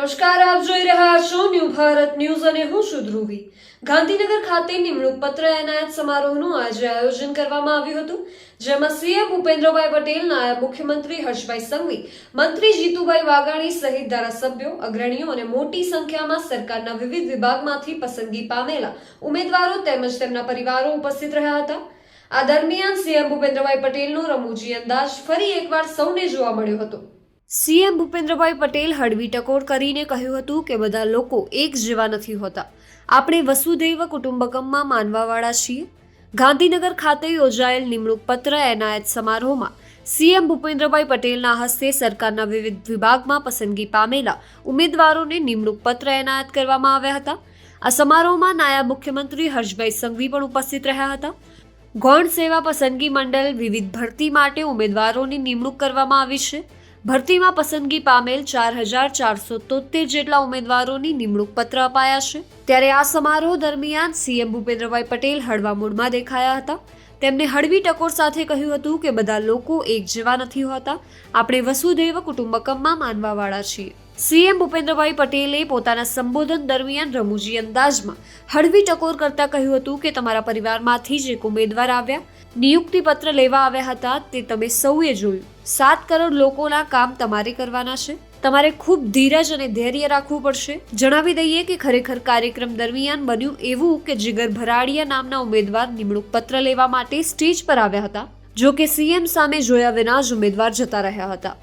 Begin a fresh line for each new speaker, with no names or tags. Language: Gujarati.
નમસ્કાર, આપ જોઈ રહ્યા છો ન્યૂ ભારત ન્યૂઝ અને હું છું ધ્રુવી. ગાંધીનગર ખાતે નિમણૂક પત્ર એનાયત સમારોહનું આજે આયોજન કરવામાં આવ્યું હતું, જેમાં સીએમ ભૂપેન્દ્રભાઈ પટેલ, નાયબ મુખ્યમંત્રી હર્ષભાઈ સંઘવી, મંત્રી જીતુભાઈ વાઘાણી સહિત ધારાસભ્યો, અગ્રણીઓ અને મોટી સંખ્યામાં સરકારના વિવિધ વિભાગમાંથી પસંદગી પામેલા ઉમેદવારો તેમજ તેમના પરિવારો ઉપસ્થિત રહ્યા હતા. આ દરમિયાન સીએમ ભૂપેન્દ્રભાઈ પટેલનો રમૂજી અંદાજ ફરી એકવાર સૌને જોવા મળ્યો હતો. સીએમ ભૂપેન્દ્રભાઈ પટેલ હળવી ટકોર કરીને કહ્યું હતું કે બધા લોકો એક જેવા નથી હોતા. આપણે વસુધૈવ કુટુંબકમમાં માનવાવાળા છીએ. ગાંધીનગર ખાતે યોજાયેલ નિમણૂક પત્ર એનાયત સમારોહમાં સીએમ ભૂપેન્દ્રભાઈ પટેલના હસ્તે સરકારના વિવિધ વિભાગમાં પસંદગી પામેલા ઉમેદવારોને નિમણૂક પત્ર એનાયત કરવામાં આવ્યા હતા. આ સમારોહમાં નાયબ મુખ્યમંત્રી હર્ષભાઈ સંઘવી પણ ઉપસ્થિત રહ્યા હતા. ગૌણ સેવા પસંદગી મંડળ વિવિધ ભરતી માટે ઉમેદવારોની નિમણૂક કરવામાં આવી છે. ભરતીમાં પસંદગી પામેલ ચાર હજાર ચારસો તોતેર જેટલા ઉમેદવારોની નિમણૂક પત્ર અપાયા છે. ત્યારે આ સમારોહ દરમિયાન સીએમ ભૂપેન્દ્રભાઈ પટેલ હળવા મૂડમાં દેખાયા હતા. તેમણે હળવી ટકોર સાથે કહ્યું હતું કે બધા લોકો એક જેવા નથી હોતા. આપણે વસુધૈવ કુટુંબકમમાં માનવાવાળા છીએ. સીએમ ભૂપેન્દ્રભાઈ પટેલે પોતાના સંબોધન દરમિયાન રમૂજી અંદાજમાં હળવી ટકોર કરતા કહ્યું હતું કે તમારા પરિવારમાંથી જ એક ઉમેદવાર આવ્યા. નિયુક્તિ પત્ર લેવા આવ્યા હતા તે તમે સૌએ જોયું. સાત કરોડ લોકોના કામ તમારે કરવાના છે. તમારે ખૂબ ધીરજ અને ધૈર્ય રાખવું પડશે. જણાવી દઈએ કે ખરેખર કાર્યક્રમ દરમિયાન બન્યું એવું કે જીગર ભરાડિયા નામના ઉમેદવાર નિમણૂક પત્ર લેવા માટે સ્ટેજ પર આવ્યા હતા, જો કે સીએમ સામે જોયા વિના જ ઉમેદવાર જતા રહ્યા હતા.